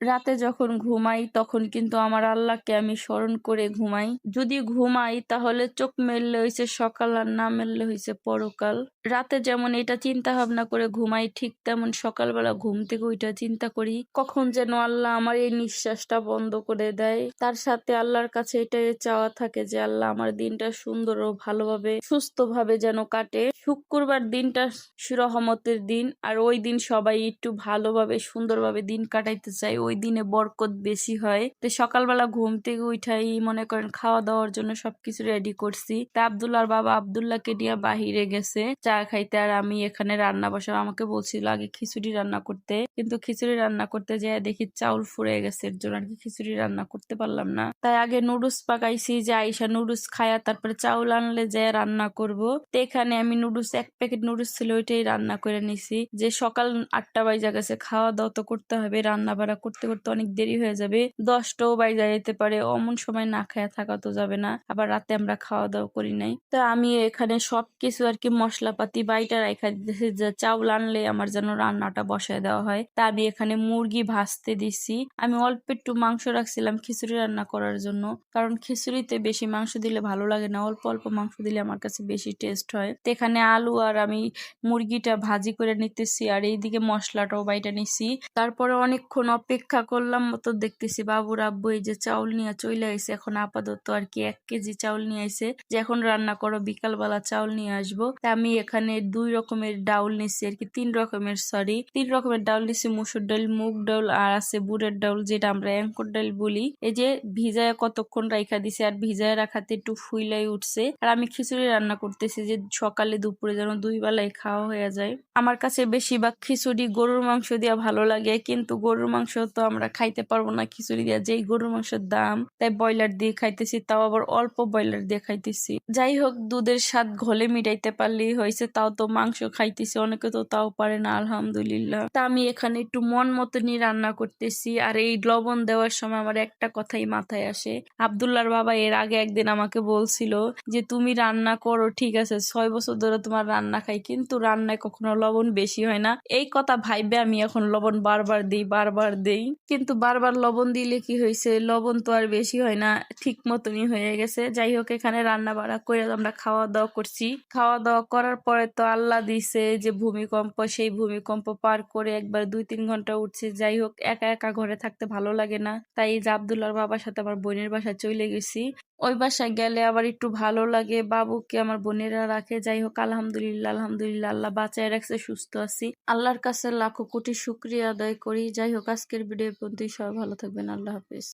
রাতে যখন ঘুমাই, তখন কিন্তু আমার আল্লাহকে আমি স্মরণ করে ঘুমাই। যদি ঘুমাই, তাহলে চোখ মেললে হয়েছে সকাল আর না মেললে হয়েছে পরকাল। রাতে যেমন এটা চিন্তা ভাবনা করে ঘুমাই, ঠিক তেমন সকালবেলা ঘুম থেকে ওইটা চিন্তা করি। কখন যেন আল্লাহ আমার এই নিঃশ্বাসটা বন্ধ করে দেয়। তার সাথে আল্লাহর কাছে এটাই চাওয়া থাকে যে, আল্লাহ আমার দিনটা সুন্দর ও ভালোভাবে, সুস্থভাবে যেন কাটে। শুক্রবার দিনটা রহমতের দিন, আর ওই দিন সবাই একটু ভালোভাবে, সুন্দরভাবে দিন কাটাইতে চায়। ওই দিনে বরকত বেশি হয়। তো সকালবেলা ঘুম থেকে উঠাই, মনে করেন খাওয়া দাওয়ার জন্য সবকিছু রেডি করছি। তা আবদুল্লার বাবা আবদুল্লাহকে নিয়ে বাহিরে গেছে চা খাইতে আর আমি এখানে রান্না বসা আমাকে বলছিল আগে খিচুড়ি রান্না করতে, কিন্তু খিচুড়ি রান্না করতে যেয়ে দেখি চাউল ফুরে গেছে। এর জন্য আর কি খিচুড়ি রান্না করতে পারলাম না। তাই আগে নুডলস পাকাইছি, যে আইসা নুডলস খায়া তারপরে চাউল আনলে যে রান্না করব। তো এখানে আমি নুডলস, এক প্যাকেট নুডলস ছিল ওইটাই রান্না করে নিছি। যে সকাল আটটা বাইজা গেছে খাওয়া দাওয়া তো করতে হবে রান্না বাড়া করতে করতে করতে অনেক দেরি হয়ে যাবে। দশটাও বাইজা যেতে পারে। অমন সময় না খায়া থাকা তো যাবে না। আবার রাতে আমরা খাওয়া দাওয়া করি নাই। তো আমি এখানে সবকিছু আর কি মশলাপাতি বাইটা রাখা দিতেছি যে চাউল আনলে আমার যেন রান্নাটা বসায় দেওয়া হয়। তা আমি এখানে মুরগি ভাজতে দিছি। আমি অল্প একটু মাংস রাখছিলাম খিচুড়ি রান্না করার জন্য। কারণ খিচুড়িতে বেশি মাংস দিলে ভালো লাগে না। অল্প অল্প মাংস দিলে আমার কাছে বেশি টেস্ট হয়। তো এখানে আলু আর আমি মুরগিটা ভাজি করে নিতেছি। আর এইদিকে মশলাটাও বাইটা নিছি। তারপরে অনেকক্ষণ অপেক্ষা করলাম মতো দেখতেছি বাবুর আব্বু এই যে চাউল নিয়ে চলে আইসে এখন আপাতত আর কি এক কেজি চাউল নিয়ে আইসে যে এখন রান্না করো, বিকালবেলা চাউল নিয়ে আসব। আমি এখানে দুই রকমের ডাউল নিছি আর কি, তিন রকমের সরি তিন রকমের ডাউল নিছি। মুসুর ডাল, মুগ ডাউল আর আছে বুড়ের ডাউল, যেটা আমরা অ্যাঙ্কর ডাল বলি। এই যে ভিজায় কতক্ষণ রাইখা দিছে আর ভিজায় রাখাতে একটু ফুইলাই উঠছে। আর আমি খিচুড়ি রান্না করতেছি যে সকালে দুপুরে যেন দুই বেলায় খাওয়া হয়ে যায়। আমার কাছে বেশিরভাগ খিচুড়ি গরুর মাংস দিয়া ভালো লাগে, কিন্তু গরুর মাংস তো আমরা খাইতে পারব না, খিচুড়ি দিয়া যেই গরুর মাংসের দাম, তাই ব্রয়লার দিয়ে খাইতেছি, তাও আবার অল্প ব্রয়লার দিয়ে খাইতেছি। যাই হোক, দুধের স্বাদ ঘলে মিটাইতে পারলেই হয়েছে, তাও তো মাংস খাইতেছি, অনেকে তো তাও পারে না, আলহামদুলিল্লাহ। তা আমি এখানে একটু মন মতনই রান্না করতেছি, আর এই লবণ দেওয়ার সময় আমার একটা কথাই মাথায় আসে। আবদুল্লার বাবা এর আগে একদিন আমাকে বলছিল যে, তুমি রান্না করো, ঠিক আছে, ছয় বছর ধরে তোমার রান্না খাই, কিন্তু রান্নায় কখনো লবণ বেশি হয় না। এই কথা ভাইবে আমি এখন লবণ বারবার দিই, বারবার দেই। কিন্তু বারবার লবণ দিলে কি হয়েছে? লবণ তো আর বেশি হয় না, ঠিক মতনই হয়ে গেছে। যাই হোক, এখানে রান্না বাড়া করে আমরা খাওয়া দাওয়া করছি। খাওয়া দাওয়া করার পরে তো আল্লাহ দিছে যে ভূমিকম্প, সেই ভূমিকম্প পার করে একবার দুই তিন ঘণ্টা উঠছে। যাই হোক, একা একা ঘরে থাকতে ভালো লাগে না। তাই এই যে আবদুল্লার বাবার সাথে আমার বোনের বাসা চলে গেছি। ওই বাসায় গেলে আবার একটু ভালো লাগে। বাবুকে আমার বোনেরা রাখে। যাই হোক, আলহামদুলিল্লাহ আলহামদুলিল্লাহ। আল্লাহ বাঁচায় রাখছে, সুস্থ আছি। আল্লাহর কাছে লাখো কোটি শুক্রিয়া আদায় করি। যাই হোক, আজকের ভিডিও পর্যন্তই। সবাই ভালো থাকবেন। আল্লাহ হাফিজ।